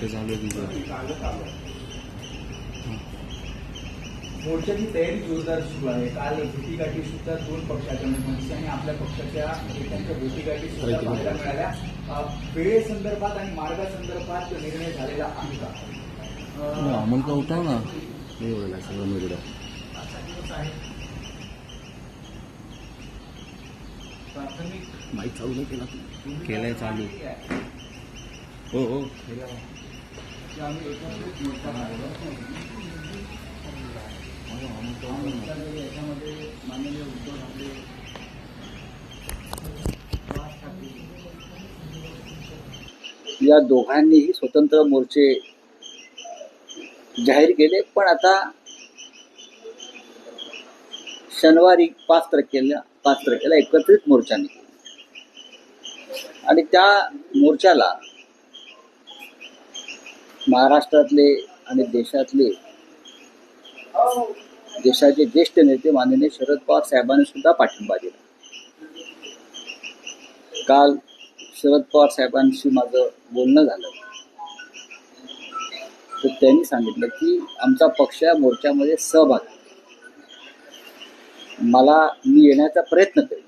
आहे तुझं मोर्चाची तयारी जोरदार सुरू आहे. काल भेटीगाठी सुद्धा दोन पक्षाच्या म्हणजे मनसे आणि आपल्या पक्षाच्या नेत्यांच्या भेटीगाठी सुद्धा पाहायला मिळाल्या. वेळेसंदर्भात आणि मार्गासंदर्भात निर्णय झालेला आहे का? अमोल का उठाव ना. हे एवढं सगळं वेगळं प्राथमिक माहीत चालू नाही केला. केलंय चालू. हो हो. की आम्ही एकत्रित मोर्चा याच्यामध्ये माननीय उद्धव ठाकरे राज ठाकरे या दोघांनीही स्वतंत्र मोर्चे जाहीर केले पण आता शनिवारी पाच तारखेला पाच तारखेला एकत्रित मोर्चाने आणि त्या मोर्चाला महाराष्ट्रातले आणि देशातले देशाचे ज्येष्ठ नेते माननीय शरद पवार साहेबांनी सुद्धा पाठिंबा दिला. काल शरद पवार साहेबांशी माझं बोलणं झालं. तर त्यांनी सांगितलं की आमचा पक्ष या मोर्चामध्ये सहभाग मला मी येण्याचा प्रयत्न करेन.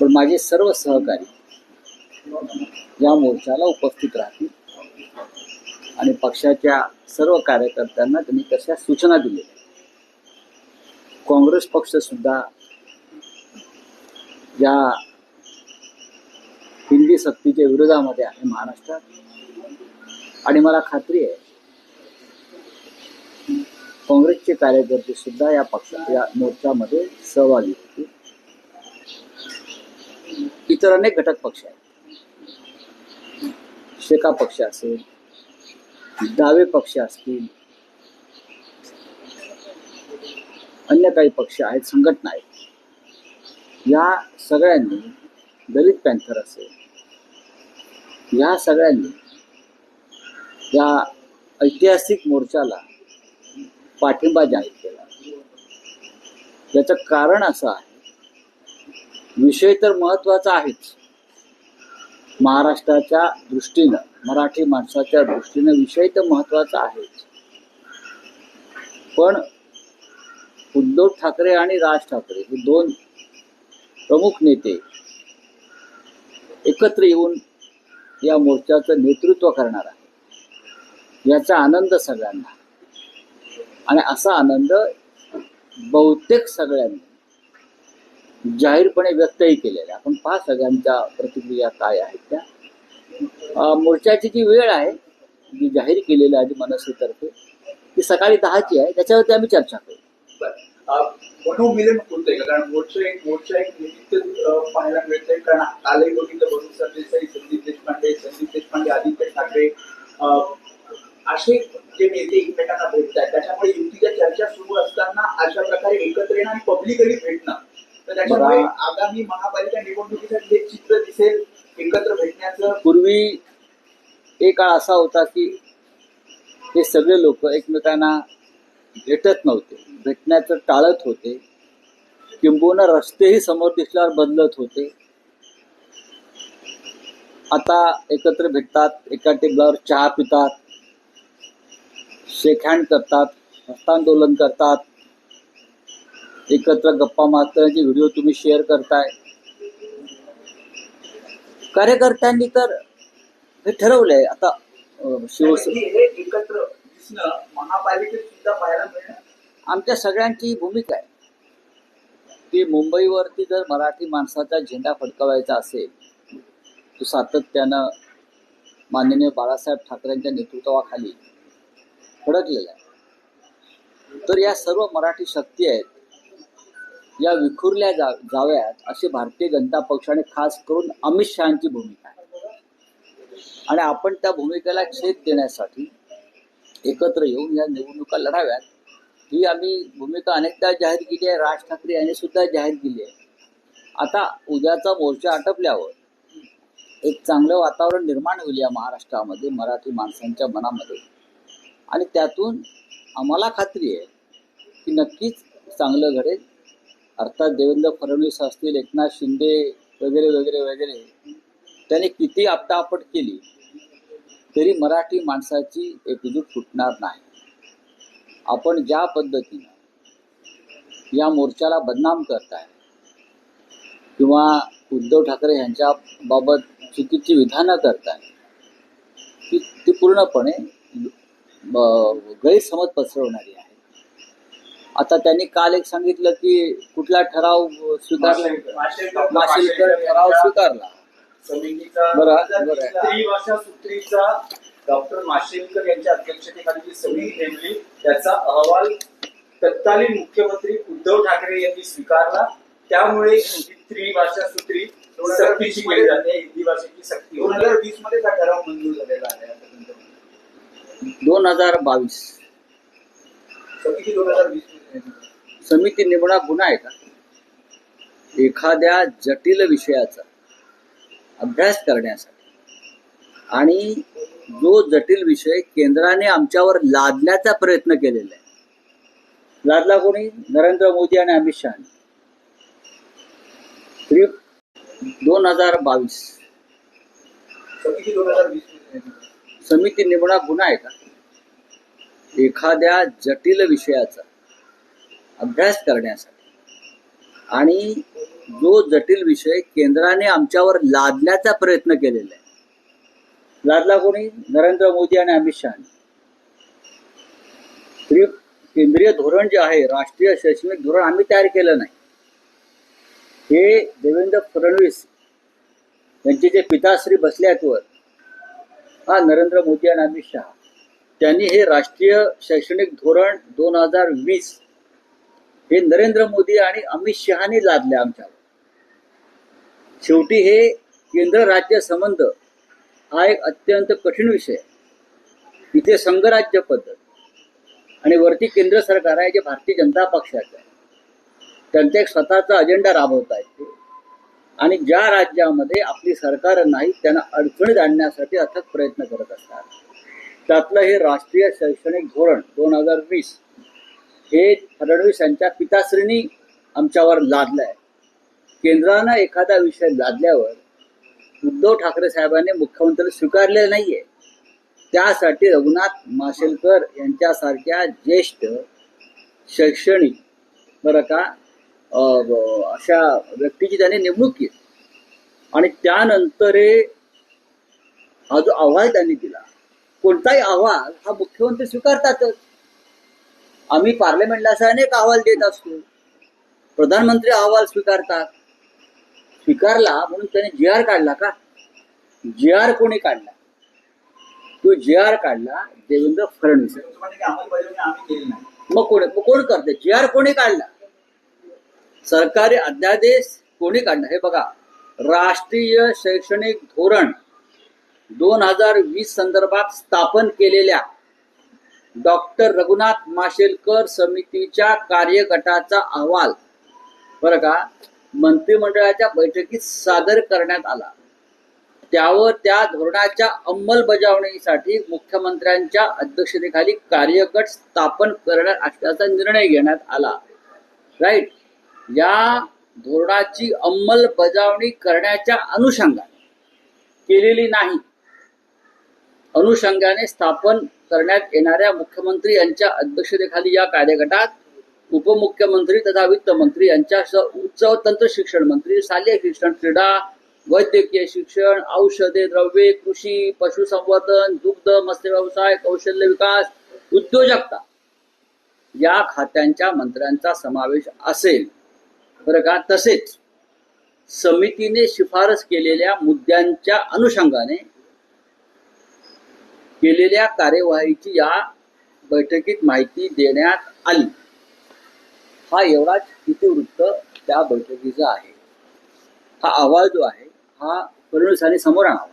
पण माझे सर्व सहकारी या मोर्चाला उपस्थित राहतील. आणि पक्षाच्या सर्व कार्यकर्त्यांना त्यांनी तशा सूचना दिल्या. काँग्रेस पक्ष सुद्धा या हिंदी सक्तीच्या विरोधामध्ये आहे महाराष्ट्रात. आणि मला खात्री आहे काँग्रेसचे कार्यकर्ते सुद्धा या पक्षाच्या मोर्चामध्ये सहभागी होते इतर अनेक घटक पक्ष आहेत. शेका पक्ष असेल डावे पक्ष असतील अन्य काही पक्ष आहेत संघटना आहेत या सगळ्यांनी दलित पॅन्थर असेल या सगळ्यांनी या ऐतिहासिक मोर्चाला पाठिंबा जाहीर केला. याचं कारण असं आहे विषय तर महत्त्वाचा आहेच. महाराष्ट्राच्या दृष्टीनं मराठी माणसाच्या दृष्टीनं विषय तर महत्त्वाचा आहेच पण उद्धव ठाकरे आणि राज ठाकरे हे दोन प्रमुख नेते एकत्र येऊन या मोर्चाचं नेतृत्व करणार आहे याचा आनंद सगळ्यांना. आणि असा आनंद बहुतेक सगळ्यांनी. जाहीरपणे व्यक्तही केलेला आहे. आपण पहा सगळ्यांच्या प्रतिक्रिया काय आहेत त्या. मोर्चाची जी वेळ आहे जी जाहीर केलेली आहे मनसेतर्फे ती सकाळी दहाची आहे. त्याच्यावरती आम्ही चर्चा करू. मनोमिलन होतंय का? कारण मोर्चा एक मोर्चा एक निमित्त पाहायला मिळतंय. कारण कालही बघितलं वरुण सरदेसाई संदीप देशपांडे संदीप देशपांडे आदित्य ठाकरे असे जे नेते एकमेकांना भेटतात त्याच्यामुळे युतीच्या चर्चा सुरू असताना अशा प्रकारे एकत्र येणं आणि पब्लिकली भेटणं तर त्याच्यामुळे बरं. आगामी महापालिका निवडणुकीसाठी एक चित्र दिसेल एकत्र भेटण्याचं. पूर्वी एक काळ असा होता की हे सगळे लोक एकमेकांना भेटत नव्हते. भेटण्याचं टाळत होते. किंबहुना रस्तेही समोर दिसल्यावर बदलत होते. आता एकत्र भेटतात एका टेबलावर चहा पितात शेकहँड करतात हस्तांदोलन करतात. एकत्र गप्पा मारतानाचे व्हिडिओ तुम्ही शेअर करताय. कार्यकर्त्यांनी तर हे ठरवलंय. आता शिवसेना एकत्र दिसणं महापालिकेत सुद्धा पाहायला मिळणं आमच्या सगळ्यांची भूमिका आहे. की मुंबईवरती जर मराठी माणसाचा झेंडा फडकवायचा असेल तो सातत्यानं माननीय बाळासाहेब ठाकरेंच्या नेतृत्वाखाली फडकलेला आहे. तर या सर्व मराठी शक्ती आहेत या विखुरल्या जा जाव्यात अशी भारतीय जनता पक्षाने खास करून अमित शहाची भूमिका आहे. आणि आपण त्या भूमिकेला छेद देण्यासाठी एकत्र येऊन या निवडणुका लढाव्यात. ही आम्ही भूमिका अनेकदा जाहीर केली आहे. राज ठाकरे यांनी सुद्धा जाहीर केली आहे. आता उद्याचा मोर्चा आटपल्यावर एक चांगलं वातावरण निर्माण होईल या महाराष्ट्रामध्ये मराठी माणसांच्या मनामध्ये. आणि त्यातून आम्हाला खात्री आहे की नक्कीच चांगलं घडेल. अर्थात देवेंद्र फडणवीस असतील एकनाथ शिंदे वगैरे वगैरे वगैरे त्यांनी किती आपटापट केली तरी मराठी माणसाची एकजूट फुटणार नाही. आपण ज्या पद्धतीनं या मोर्चाला बदनाम करताय किंवा उद्धव ठाकरे यांच्या बाबत चुकीची विधानं करताय ती ती पूर्णपणे गैरसमज पसरवणारी आहे. आता त्यांनी काल एक सांगितलं की कुठला ठराव स्वीकारला माशेलकर ठराव स्वीकारला? समितीचा बरं, बरं. त्रिभाषा सूत्रीचा डॉक्टर माशेलकर यांच्या अध्यक्षतेखाली जी समिती नेमली. त्याचा अहवाल तत्कालीन मुख्यमंत्री उद्धव ठाकरे यांनी स्वीकारला. त्यामुळे त्रिभाषा सूत्री सक्तीची केली जाते. हिंदी भाषेची सक्ती. दोन हजार वीसमध्ये हा ठराव मंजूर झालेला आहे. दोन हजार बावीस. दोन हजार वीसमध्ये समिती नेमणा गुन्हा आहे का? एखाद्या जटिल विषयाचा अभ्यास करण्यासाठी आणि जो जटिल विषय केंद्राने आमच्यावर लादण्याचा प्रयत्न केलेला आहे. लादला कोणी? नरेंद्र मोदी आणि अमित शहा दोन हजार बावीस. समिती निवडा गुन्हा आहे का? एखाद्या जटिल विषयाचा अभ्यास करण्यासाठी. आणि जो जटिल विषय केंद्राने आमच्यावर लादण्याचा प्रयत्न केलेला आहे. लादला कोणी? नरेंद्र मोदी आणि अमित शहा केंद्रीय धोरण जे आहे राष्ट्रीय शैक्षणिक धोरण आम्ही तयार केलं नाही. हे देवेंद्र फडणवीस यांचे जे पिताश्री बसले आहेत वर हा नरेंद्र मोदी आणि अमित शहा त्यांनी हे राष्ट्रीय शैक्षणिक धोरण दोन हजार वीस हे नरेंद्र मोदी आणि अमित शहाने लादले आमच्यावर. शेवटी हे केंद्र राज्य संबंध हा एक अत्यंत कठीण विषय इथे संघराज्य पद्धत आणि वरती केंद्र सरकार आहे जे भारतीय जनता पक्षाचं आहे. त्यांचा एक स्वतःचा अजेंडा राबवत आहेत ते. आणि ज्या राज्यामध्ये आपली सरकार नाही त्यांना अडचणीत आणण्यासाठी अथक प्रयत्न करत असतात. त्यातलं हे राष्ट्रीय शैक्षणिक धोरण दोन हजार वीस हे फडणवीस यांच्या पिताश्रीनी आमच्यावर लादलं आहे केंद्रानं एखादा विषय लादल्यावर उद्धव ठाकरे साहेबांनी मुख्यमंत्री स्वीकारले नाहीये. त्यासाठी रघुनाथ माशेलकर यांच्यासारख्या ज्येष्ठ शैक्षणिक बरं का अशा व्यक्तीची त्यांनी नेमणूक केली. आणि त्यानंतर हे हा जो अहवाल त्यांनी दिला कोणताही अहवाल हा मुख्यमंत्री स्वीकारतातच. आम्ही पार्लमेंटला असा अनेक अहवाल देत असतो. प्रधानमंत्री अहवाल स्वीकारतात. स्वीकारला म्हणून त्याने जी आर काढला का? जी आर कोणी काढला? तो जी आर काढला देवेंद्र फडणवीस. मग कोण मग कोण करते? जी आर कोणी काढला? सरकारी अध्यादेश कोणी काढला? हे बघा राष्ट्रीय शैक्षणिक धोरण दोन हजार वीस संदर्भात स्थापन केलेल्या डॉक्टर रघुनाथ माशेलकर समितीच्या कार्यगटाचा अहवाल. बरं का? मंत्रिमंडळाच्या बैठकीत सादर करण्यात आला. त्यावर त्या धोरणाच्या अंमलबजावणीसाठी मुख्यमंत्र्यांच्या अध्यक्षतेखाली कार्यगट स्थापन करण्यात असल्याचा निर्णय घेण्यात आला. राईट या धोरणाची अंमलबजावणी करण्याच्या अनुषंगाने केलेली नाही. अनुषंगाने स्थापन करण्यात येणाऱ्या मुख्यमंत्री यांच्या अध्यक्षतेखाली या कार्यगटात उपमुख्यमंत्री तथा वित्त मंत्री यांच्यासह उच्च तंत्र शिक्षण मंत्री शालेय शिक्षण क्रीडा वैद्यकीय शिक्षण औषधे द्रव्ये कृषी पशुसंवर्धन दुग्ध मत्स्य व्यवसाय कौशल्य विकास उद्योजकता या खात्यांच्या मंत्र्यांचा समावेश असेल. बरं का? तसेच समितीने शिफारस केलेल्या मुद्द्यांच्या अनुषंगाने केलेल्या कार्यवाहीची या बैठकीत माहिती देण्यात आली. हा एवढाच इतिवृत्त त्या बैठकीचा आहे. हा अहवाल जो आहे हा फडणवीसाने समोर आणावा.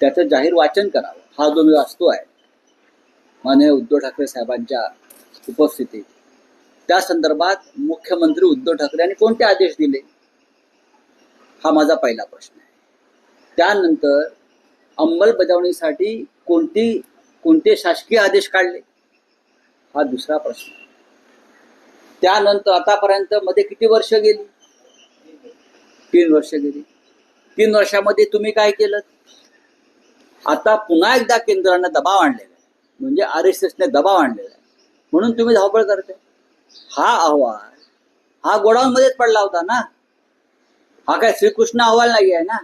त्याचं जाहीर वाचन करावं. हा जो मी वाचतो आहे माननीय उद्धव ठाकरे साहेबांच्या उपस्थितीत. त्या संदर्भात मुख्यमंत्री उद्धव ठाकरे यांनी कोणते आदेश दिले? हा माझा पहिला प्रश्न आहे. त्यानंतर अंमलबजावणीसाठी कोणती कोणते शासकीय आदेश काढले? हा दुसरा प्रश्न. त्यानंतर आतापर्यंत मध्ये किती वर्ष गेली? तीन वर्ष गेली. तीन वर्षामध्ये तुम्ही काय केलं? आता पुन्हा एकदा केंद्रानं दबाव आणलेला आहे. म्हणजे आर एस एसने दबाव आणलेला आहे. म्हणून तुम्ही धावपळ करते हा अहवाल हा गोडाऊनमध्येच पडला होता ना? हा काय श्रीकृष्ण अहवाल नाही आहे ना?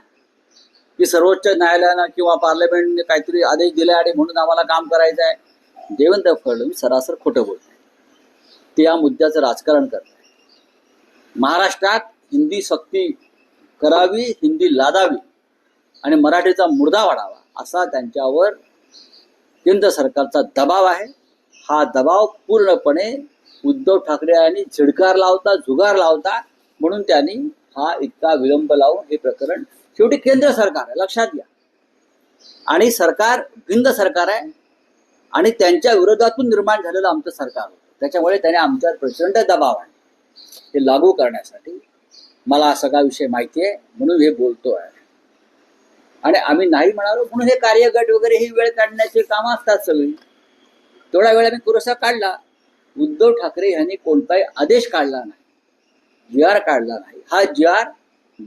की सर्वोच्च न्यायालयानं किंवा पार्लमेंटने काहीतरी आदेश दिले आणि म्हणून आम्हाला काम करायचं आहे. देवेंद्र फडणवीस सरासर खोटं बोलत ते या मुद्द्याचं राजकारण करत महाराष्ट्रात हिंदी सक्ती करावी हिंदी लादावी आणि मराठीचा मुर्दा वाढावा असा त्यांच्यावर केंद्र सरकारचा दबाव आहे. हा दबाव पूर्णपणे उद्धव ठाकरे यांनी झिडकार लावता जुगार लावता म्हणून त्यांनी हा इतका विलंब लावून हे प्रकरण शेवटी केंद्र सरकार आहे लक्षात घ्या. आणि सरकार भिंद सरकार आहे आणि त्यांच्या विरोधातून निर्माण झालेलं आमचं सरकार होतं. त्याच्यामुळे त्याने आमच्यावर प्रचंड दबाव आहे हे लागू करण्यासाठी मला हा सगळा विषय माहिती आहे म्हणून हे बोलतो आहे आणि आम्ही नाही म्हणालो म्हणून हे कार्यगट वगैरे ही वेळ काढण्याची कामं असतात सगळी. थोडा वेळ आम्ही पुरस्कार काढला. उद्धव ठाकरे यांनी कोणताही आदेश काढला नाही. जी आर काढला नाही. हा जी आर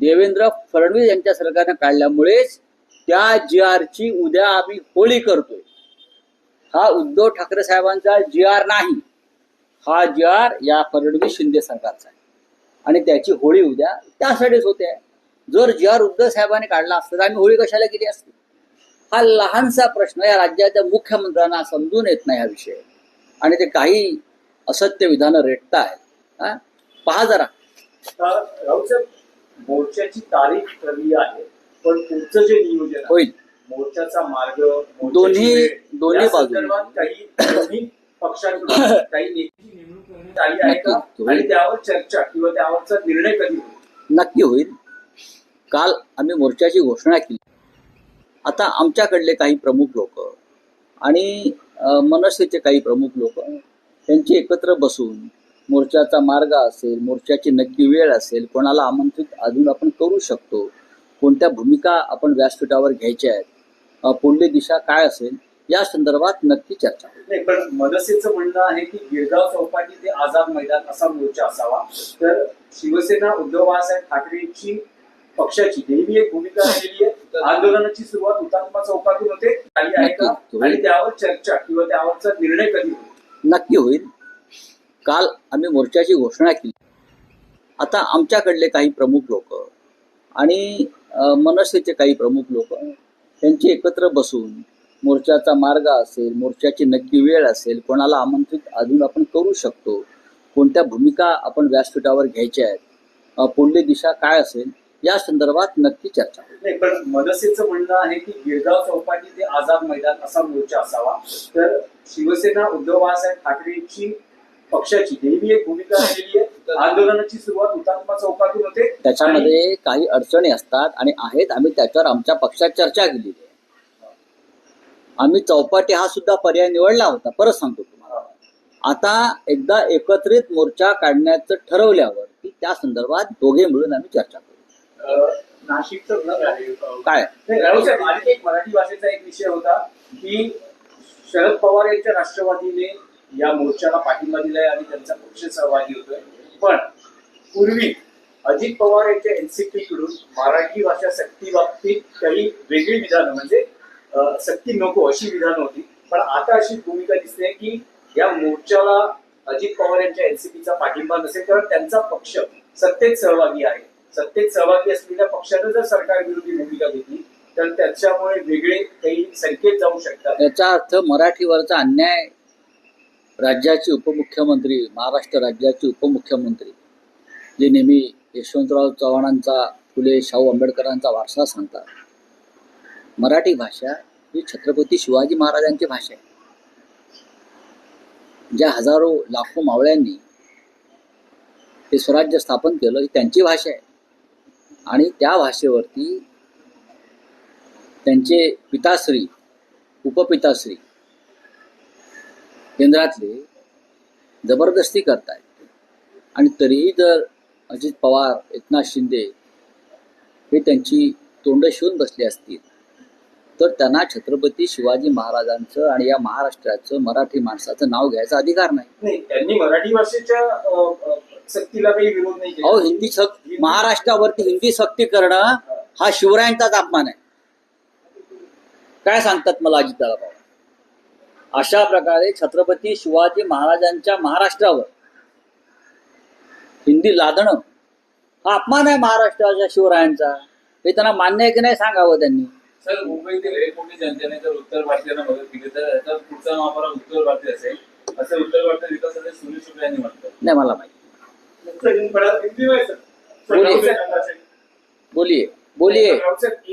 देवेंद्र फडणवीस यांच्या सरकारनं काढल्यामुळेच त्या जी आरची उद्या आम्ही होळी करतोय. हा उद्धव ठाकरे साहेबांचा जी आर नाही. हा जी आर या फडणवीस शिंदे सरकारचा आहे. आणि त्याची होळी उद्या त्यासाठीच होते. जर जी आर उद्धव साहेबांनी काढला असता तर आम्ही होळी कशाला केली असती? हा लहानसा प्रश्न या राज्याच्या मुख्यमंत्र्यांना समजून येत नाही हा विषय. आणि ते काही असत्य विधानं रेटतायत. हा? पहा जरा. राहू साहेब मोर्चाची तारीख ठरली आहे पण पुढचं जे नियोजन होईल. मोर्चाचा मार्ग दोन्ही- दोन्ही. संदर्भात काही दोन्ही पक्षांकडून काही नेत्याची नेमणूक करण्यात आली आहे का? नक्की. आणि त्यावर चर्चा किंवा त्यावरचा निर्णय कधी होईल? नक्की होईल. काल आम्ही मोर्चाची घोषणा केली. आता आमच्याकडले काही प्रमुख लोक आणि अ, मनसेचे काही प्रमुख लोक त्यांची एकत्र बसून मोर्चाचा मार्ग असेल मोर्चाची नक्की वेळ असेल कोणाला आमंत्रित अजून आपण करू शकतो. कोणत्या भूमिका आपण व्यासपीठावर घ्यायच्या आहेत? पुढली दिशा काय असेल? या संदर्भात नक्की चर्चा नाही पण मनसेचं म्हणणं आहे की गिरगाव चौपाटी ते आझाद मैदान असा मोर्चा असावा. तर शिवसेना उद्धव बाळासाहेब ठाकरेंची पक्षाची नेहमी एक भूमिका राहिलेली आहे. आंदोलनाची सुरुवात हुतात्मा चौकातून होते. आणि त्यावर चर्चा किंवा त्यावरचा निर्णय कधी होईल? नक्की होईल. काल आम्ही मोर्चाची घोषणा केली. आता आमच्याकडले काही प्रमुख लोक आणि मनसेचे काही प्रमुख लोक त्यांची एकत्र बसून मोर्चाचा मार्ग असेल मोर्चाची नक्की वेळ असेल कोणाला आमंत्रित अजून आपण करू शकतो कोणत्या भूमिका आपण व्यासपीठावर घ्यायच्या आहेत अ, पुढली दिशा काय असेल या संदर्भात नक्की चर्चा नाही पण मनसेचं म्हणणं आहे की गिरगाव चौपाटी ते आझाद मैदान असा मोर्चा असावा. तर शिवसेना उद्धव बाळासाहेब ठाकरेंची पक्षाची. नेहमी एक भूमिका राहिलेली आहे. आंदोलनाची सुरुवात हुतात्मा चौकातून होते. त्याच्यामध्ये काही अडचणी असतात आणि आहेत. आम्ही त्याच्यावर आमच्या पक्षात चर्चा आहे. आम्ही चौपाटी हा सुद्धा पर्याय निवडला होता. परत सांगतो तुम्हाला. आता एकदा एकत्रित मोर्चा काढण्याचं ठरवल्यावर त्या संदर्भात दोघे मिळून आम्ही चर्चा करू. नाशिकचं काय? मराठी भाषेचा एक विषय होता की शरद पवार यांच्या राष्ट्रवादीने या मोर्चाला पाठिंबा दिलाय आणि त्यांचा पक्ष सहभागी होतोय. पण पूर्वी अजित पवार यांच्या एनसीपी कडून मराठी भाषा सक्ती बाबतीत काही वेगळी विधानं म्हणजे सक्ती नको अशी विधानं होती. पण आता अशी भूमिका दिसते की या मोर्चाला अजित पवार यांच्या एनसीपीचा पाठिंबा नसेल कारण त्यांचा पक्ष सत्तेत सहभागी आहे. सत्तेत सहभागी असलेल्या पक्षानं जर सरकार विरोधी भूमिका घेतली तर त्याच्यामुळे वेगळे काही संकेत जाऊ शकतात. याचा अर्थ मराठीवरचा अन्याय राज्याचे उपमुख्यमंत्री महाराष्ट्र राज्याचे उपमुख्यमंत्री जे नेहमी यशवंतराव चव्हाणांचा फुले शाहू आंबेडकरांचा वारसा सांगतात. मराठी भाषा ही छत्रपती शिवाजी महाराजांची भाषा आहे. ज्या हजारो लाखो मावळ्यांनी हे स्वराज्य स्थापन केलं ही त्यांची भाषा आहे. आणि त्या भाषेवरती त्यांचे पिताश्री उपपिताश्री केंद्रातले जबरदस्ती करतायत. आणि तरीही जर अजित पवार एकनाथ शिंदे हे त्यांची तोंड शिवून बसले असतील तर त्यांना छत्रपती शिवाजी महाराजांचं आणि या महाराष्ट्राचं मराठी माणसाचं नाव घ्यायचा अधिकार नाही. नाही त्यांनी मराठी भाषेच्या अं, अं, सक्तीला काही विरोध नाही अहो हिंदी सक महाराष्ट्रावरती हिंदी सक्ती करणं हा शिवरायांचाच अपमान आहे. काय सांगतात मला अजितदादा अशा प्रकारे छत्रपती शिवाजी महाराजांच्या महाराष्ट्रावर हिंदी लादणं हा अपमान आहे महाराष्ट्राच्या शिवरायांचा. हे त्यांना मान्य आहे की नाही सांगावं त्यांनी? सर मुंबईतील एक कोटी जनतेने जर उत्तर भारतीयांना मदत केली तर याचा पुढचा मापाला उत्तर भारतीय असेल असं उत्तर भारतीय विकासाचे सुनील शुक्ला यांनी म्हटलं. नाही मला माहिती. बोलिए बोलिए बोलिए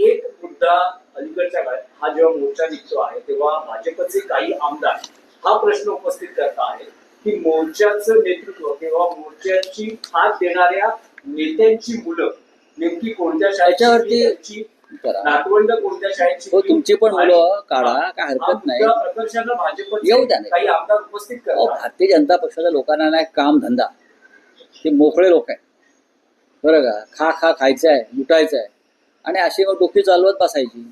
एक मुद्दा अलीकडच्या काळात हा जेव्हा मोर्चा निघतो आहे तेव्हा भाजपचे काही आमदार हा प्रश्न उपस्थित करत आहेत की मोर्चाचं नेतृत्व किंवा मोर्चाची हात देणाऱ्या नेत्यांची मुलं नेमकी कोणत्या शाळेची. नातवंड कोणत्या शाळेची हो, तुमची पण मुलं काढा, काय हरकत हा नाही. येऊ द्या. काही आमदार उपस्थित करतात भारतीय जनता पक्षाच्या लोकांना नाही काम धंदा ते मोकळे लोक आहेत बरं का खा खा खायचं आहे लुटायचं आहे आणि अशी मग डोकी चालवत बसायची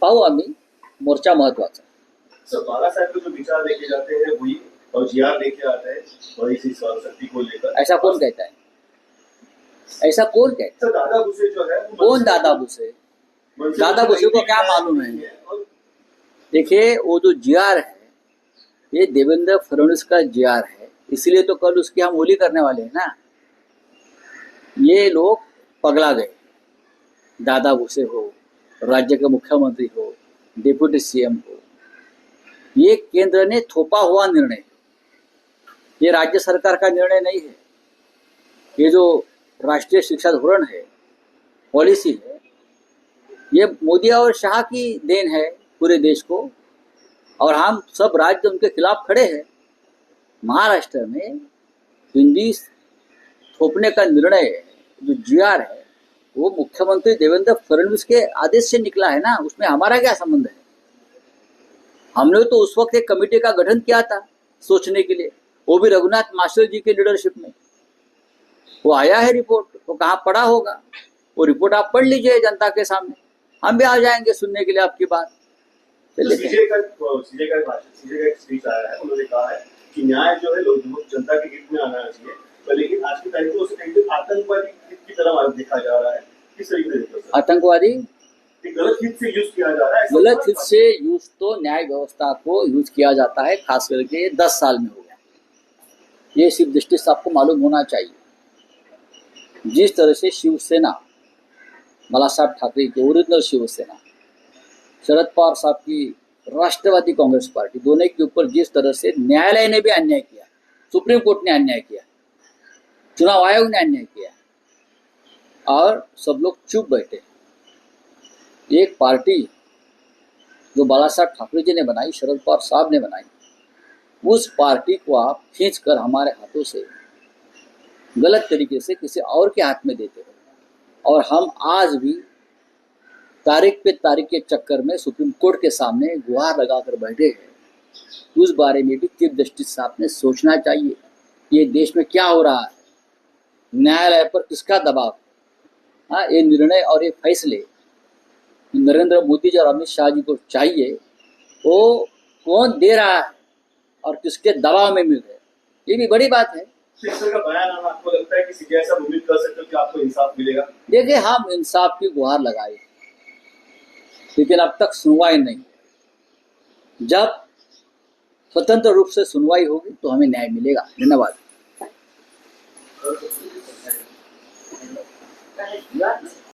पाहू आम्ही. मोर्चा महत्वाचा. सर बाला जो विचार लेके जाते हैं वही और लेके आता है बड़ी सी शक्ति को लेकर. ऐसा कौन कहता है? ऐसा कौन कहता सर दादा भुसे जो है कौन दादा भूसे? दादा भुसे को क्या मालूम है? देखिए वो जो जी आर है ये देवेंद्र फडणवीस का जी आर है। इसलिए तो कल उसकी हम होली करने वाले हैं ना। ये लोग पगला गए। दादा भूसे हो। राज्य के मुख्यमंत्री हो, डिप्यूटी सीएम हो, ये केंद्र ने थोपा हुआ निर्णय। ये राज्य सरकार का निर्णय नहीं है ये जो राष्ट्रीय शिक्षा धोरण है, पॉलिसी है, ये मोदी और शाह की देन है पूरे देश को, और हम सब राज्य उनके खिलाफ खड़े हैं महाराष्ट्र में हिंदी थोपने का निर्णय जो जी आर है वो मुख्यमंत्री देवेंद्र फडणवीस के आदेश से निकला है ना उसमें हमारा क्या संबंध है? हमने तो उस वक्त एक कमेटी का गठन किया था सोचने के लिए वो भी रघुनाथ मास्टर जी के लीडरशिप में। वो आया है रिपोर्ट वो कहाँ पड़ा होगा? वो रिपोर्ट आप पढ़ लीजिए जनता के सामने। हम भी आ जाएँगे सुनने के लिए आपकी बात। तो सीजे का सीजे का सीजे का एक स्पीच आया है उन्होंने कहा है कि न्याय जो है लोग जनता के हित में आना चाहिए। लेकिन आज की तारीख में उसे आतंकवादी की तरह देखा जा रहा है। से? आतंकवादी गलत हित से यूज़ किया जा है ऐसा गलत कौन हित सा- से यूज़ तो न्याय व्यवस्था को यूज़ किया जाता है खास करके दस साल में हो गया ये सिर्फ़ जस्टिस आपको मालूम होना चाहिए जिस तरह से शिवसेना बाला साहब ठाकरे की ओरिजिनल शिवसेना शरद पवार साहब की राष्ट्रवादी कांग्रेस पार्टी दोनों के ऊपर जिस तरह से न्यायालय ने भी अन्याय किया सुप्रीम कोर्ट ने अन्याय किया चुनाव आयोग ने अन्याय किया और सब लोग चुप बैठे। एक पार्टी जो बाला साहब ठाकरे जी ने बनाई, शरद पवार साहब ने बनाई, उस पार्टी को आप खींच कर हमारे हाथों से गलत तरीके से किसी और के हाथ में देते हो। और हम आज भी तारीख पे तारीख के चक्कर में सुप्रीम कोर्ट के सामने गुहार लगाकर बैठे हैं। उस बारे में भी चीफ जस्टिस साहब ने सोचना चाहिए, ये देश में क्या हो रहा है। न्यायालय पर किसका दबाव? है ये निर्णय और ये फैसले नरेंद्र मोदी जी और अमित शाह जी को चाहिए वो कौन दे रहा है और किसके दबाव में मिल रहे ये भी बड़ी बात है। शिक्षक का बयान आपको लगता है कि सीजे ऐसा उम्मीद कर सकते हो कि आपको इंसाफ मिलेगा? देखिए हम इंसाफ की गुहार लगाए लेकिन अब तक सुनवाई नहीं जब स्वतंत्र रूप से सुनवाई होगी तो हमें न्याय मिलेगा। धन्यवाद। But if you